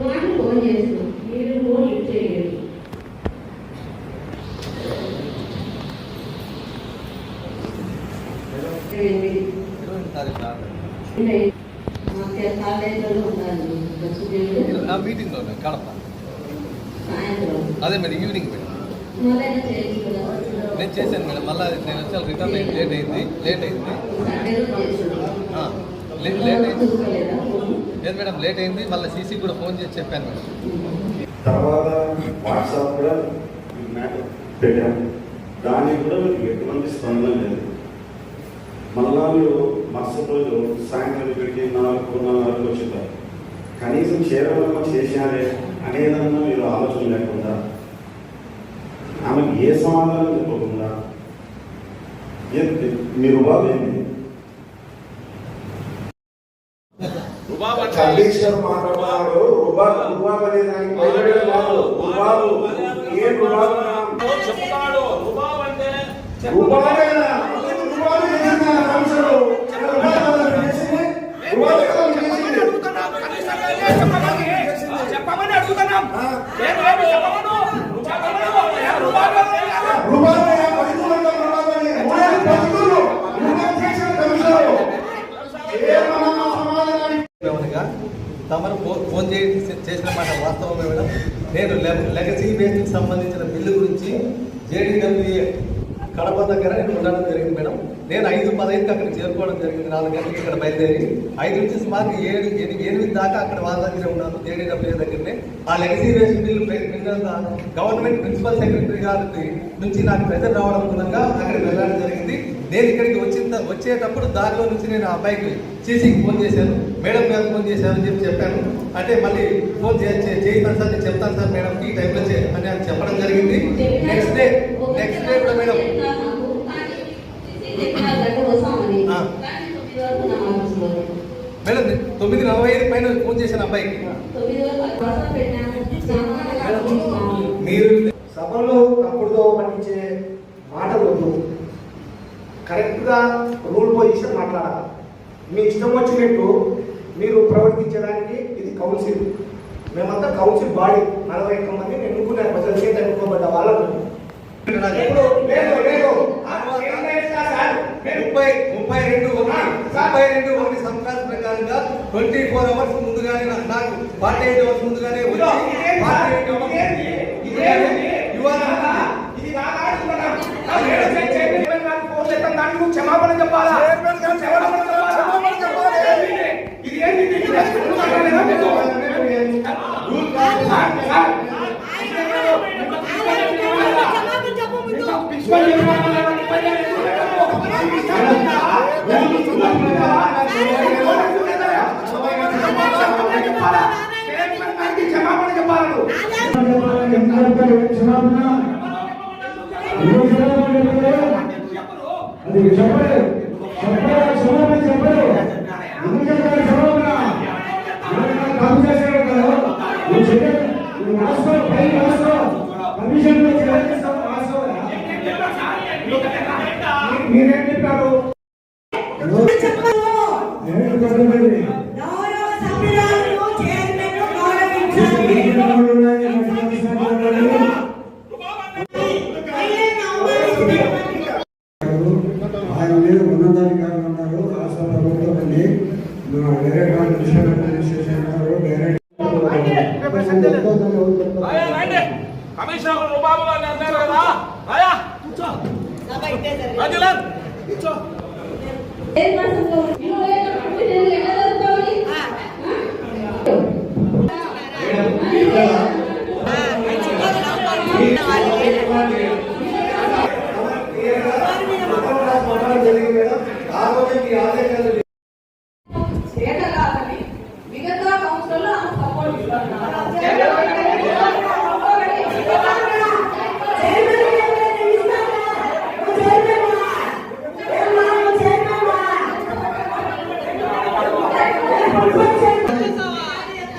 వాడిని ఫోన్ చేసిన మీరు ఫోన్ లిఫ్ట్ చేయలేదు. అదే మేడం ఈవినింగ్ నేను చేశాను మేడం. మళ్ళీ నేను వచ్చాను. రిటర్న్ లేట్ అయింది. లేట్ అయింది. లేట్ అయింది. ఫోన్ లేదు మేడం లేట్ అయింది. మళ్ళీ సీసీ కూడా ఫోన్ చేసి చెప్పాను మేడం. తర్వాత వాట్సాప్ కూడా పెట్టాం. దానికి కూడా మీకు ఎటువంటి స్పందన లేదు. మళ్ళా మీరు మరుసటి రోజు సాయంత్రం ఇక్కడికి నాలుగు నాలుగు వచ్చింటారు కనీసం చేరవలమ చేశారే అనేదన్నా మీరు ఆలోచన లేకుండా ఆమెకి ఏ సమాధానం చెప్పకుండా మీరు బాబు ఏంటి? కమిషనర్ మాట్లాడుతున్నాడు రుబాబ్ రుబాబ్ అనే దానికి బయలుదేరే కాదు రుబాబు ఏ రుబాబు చెప్తాడు. రుబాబ్ అంటే రుబాబేనా రుబాబు చేసిందా కమిషనర్ రుబాబు చేసింది రుబాబు కదా చేసింది చెప్పమని అడుగుతున్నాం ఏం లేదు, చెప్పమను. చెప్పమను. ఏ రుబాబ్ అంటే కదా? రుబాబే పదిహేను రుబాబు అని మూడే పదిహేను రుబాబు చేసిన కమిషనర్ ఏమన్నా సమాధానం ఏమనగా తమరు ఫోన్ చేసి చేసిన మాట వాస్తవమే మేడం. నేను లెగసీ వేస్ట్కి సంబంధించిన బిల్లు గురించి జేడీడబ్ల్యూఏ కడప దగ్గర నేను ఉండడం జరిగింది మేడం. నేను ఐదు పదహైదుకి అక్కడ చేరుకోవడం జరిగింది. నాలుగు గంటలకు ఇక్కడ బయలుదేరి ఐదు నుంచి సుమారు ఏడు ఎనిమిది ఎనిమిది దాకా అక్కడ వాళ్ళ దగ్గరే ఉన్నాను జేడీడబ్ల్యూఏ దగ్గరనే. ఆ legacy waste bill government principal secretary గారి నుంచి నాకు ప్రెజర్ రావడం మూలంగా అక్కడికి వెళ్ళడం జరిగింది. నేను ఇక్కడికి వచ్చిన వచ్చేటప్పుడు దారిలో నుంచి నేను ఆ అబ్బాయికి సీసీకి ఫోన్ చేశాను. మేడం గారు ఫోన్ చేశాను అని చెప్పి చెప్పాను. అంటే మళ్ళీ ఫోన్ చే- చే- చేయిస్తాను సార్ నేను చెప్తాను సార్ మేడం ఈ టైంలో అని చెప్పడం జరిగింది. నెక్స్ట్ డే నెక్స్ట్ డే కూడా మేడం ఆ. మేడం తొమ్మిది నలభై ఐదు పైన ఫోన్ చేశాను అబ్బాయికి మీరు సభలో తప్పుడుతో పట్టించే మాటలు వద్దు. కరెక్ట్గా రూల్ పొజిషన్ మాట్లాడాలి. మీ ఇష్టం వచ్చినట్టు మీరు ప్రవర్తించడానికి ఇది కౌన్సిల్. మేమంతా కౌన్సిల్ బాడీ. నలభై ఒక్క మంది ఎన్నుకున్నారు ప్రజలు చేత ఎన్నుకోబడ్డ మీరు ముప్పై ముప్పై రెండు ఒకటి. ముప్పై రెండు ఒకటి. ట్వంటీ ఫోర్ అవర్స్ ముందుగానే నాకు ఫార్టీ ఎయిట్ అవర్స్ ముందుగానే ఫార్టీ ఎయిట్ అవర్స్ ఇది నా ఆడుకున్నాం. నా మేడం చే- చే- చైర్మన్ గారికి ఫోన్ చేస్తాం, దానికి నువ్వు క్షమాపణ చెప్పాలా క్షమాపణ చెప్పాలా? ఇది ఏంటి? ఇది ఏంటి? నువ్వు మాట్లాడలేదా మీరు? రూల్ కాదు. సార్, ప్రిన్సిపల్ క్షమాపణ చెప్పాలి నువ్వు. అది చెప్పలేదు చెప్పలేదు క్షమాపణ చెప్పలేదు ఎందుకు చెప్పాలి క్షమాపణ ఎవరైనా తప్పు చేశారు కదా నువ్వు చెయ్యదు నువ్వు రాసుకో పై రాసుకో కమిషన్లో చేస్తావు రాసుకోరా మీరేం చెప్పారు కమిషనర్ రుబాబు గారు అన్నారు కదా. రాయా. కూర్చో. రాజులాల్ కూర్చో.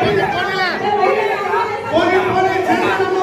Pone, pone, pone, pone,